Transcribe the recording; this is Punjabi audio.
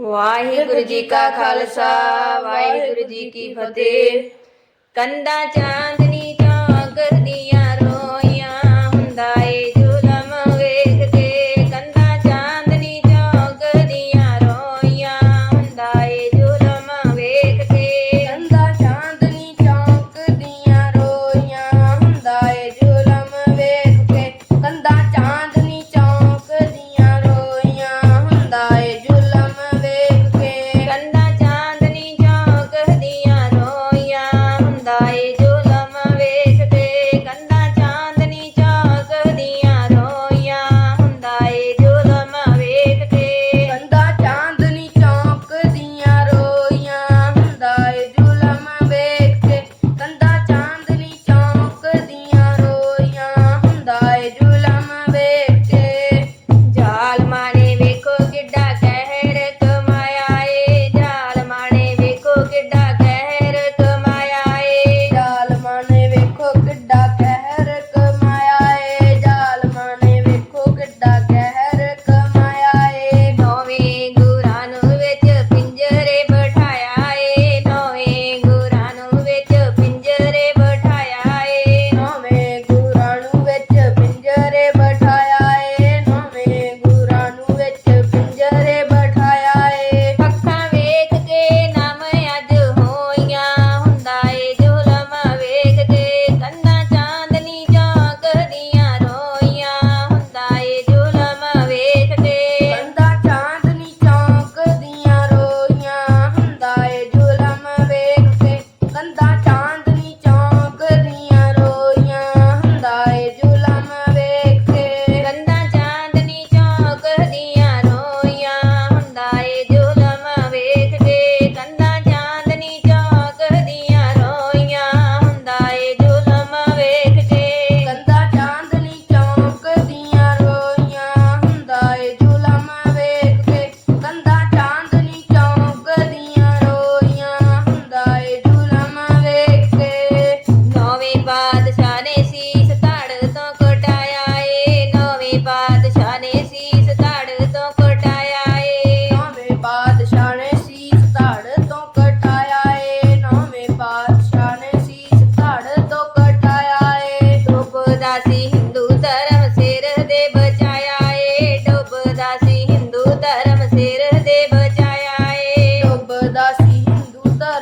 ਵਾਹਿਗੁਰੂ ਜੀ ਕਾ ਖਾਲਸਾ ਵਾਹਿਗੁਰੂ ਜੀ ਕੀ ਫਤਿਹ। ਕੰਦਾ ਚਾਂਦਨੀ ਚਾਂ ਕਰਦੀ mudaram.